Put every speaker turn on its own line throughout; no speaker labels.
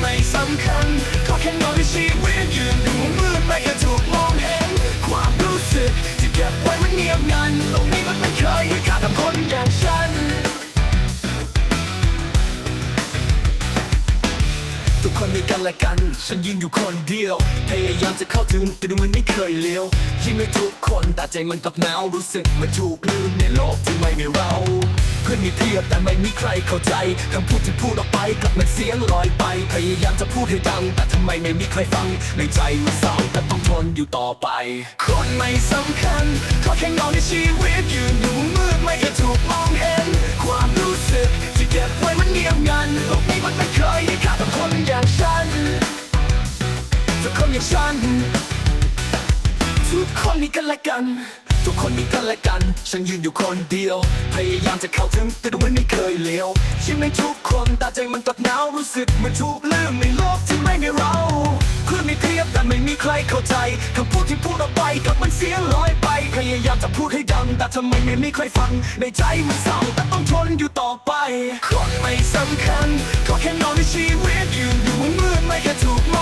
ไม่สำคัญก็แค่นอนในชีวิตยืนอยู่มืดไม่เคยถูกมองเห็น ความรู้สึกที่เก็บไว้มันเงียบงันลงนี้มัน ทุกคนมีกันและกัน ฉันยืนอยู่คนเดียว พยายามจะเข้าถึงแต่ดูมันไม่เคยเลี้ยวยิ้มให้ทุกคนแต่ใจมันกับหนาวรู้สึกมันถูกลืมในโลกที่ไม่มีเรา เพื่อนมีเพียบแต่ไม่มีใครเข้าใจคำพูดที่พูดออกไปกลับเหมันเสียงลอยไป พยายามจะพูดให้ดัง แต่ทำไมไม่มีใครฟังในใจมันเศร้าแต่ต้องทนอยู่ต่อไป คนไม่สำคัญ อย่างฉัน ทุกคนมีกันและกัน ทุกคนมีกันและกัน ฉันยืนอยู่คนเดียว พยายามจะเข้าถึงแต่ดูมันไม่เคยเลี้ยวยิ้มให้ทุกคนต่ใจมันตัดหนาวรู้สึกเหมันถูกลืมในโลกที่ไม่มีเราเพื่อนมีเพียบแต่ไม่มีใครเข้าใจคำพูดที่พูดออกไปกับมันเสียงลอยไปพยายามจะพูดให้ดัง แต่ทำไมไม่มีใครฟัง ในใจมันเศร้าแต่ต้องทนอยู่ต่อไป คนไม่สำคัญ ก็แค่นอนในชีวิตยืนอยู่มืดไม่เคยถูก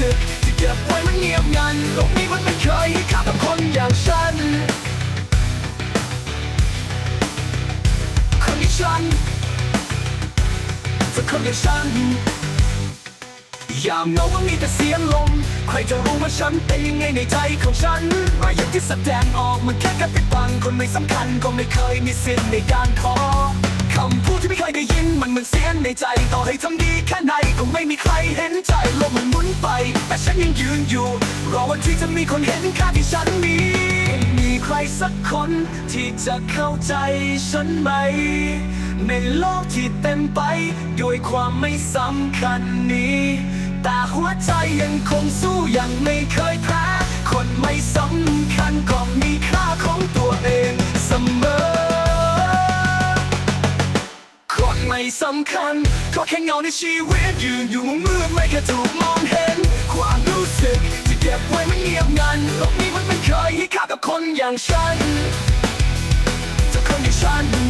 สึกที่เก็บไว้มันเงียบงันโลกนี้มันไม่เคยให้ค่ากับคนอย่างฉัน คนอย่างฉันสักคนอย่างฉัน ยามเงาก็มีแต่เสียงลม ใครจะรู้ว่าฉันเป็นยังไงในใจของฉันมาอย่างที่แสดงออกมันแค่การปิดบัง คนไม่สำคัญก็ไม่เคยมีสิทธิ์ในการขอคำพูดที่ไม่เคยได้ยินมันเหมือนเสียงในใจ ต่อให้ทำดีแค่ไหนก็ไม่มีใครเห็นใจลกมัน แต่ฉันยังยืนอยู่ รอวันที่จะมีคนเห็นค่าที่ฉันมี มีใครสักคนที่จะเข้าใจฉันไหม ในโลกที่เต็มไปด้วยความไม่สำคัญนี้ แต่หัวใจยังคงสู้ยังไม่เคยแพ้ คนไม่สำคัญก็มีค่าของตัวเองเสมอ คนไม่สำคัญก็แค่เงาในชีวิตยืนอยู่มุมมืดไม่เคยถูกมองเห็น งียบงันโลกนี้มันไม่เคยให้ค่ากับคนอย่างฉันจะคนอย่างฉัน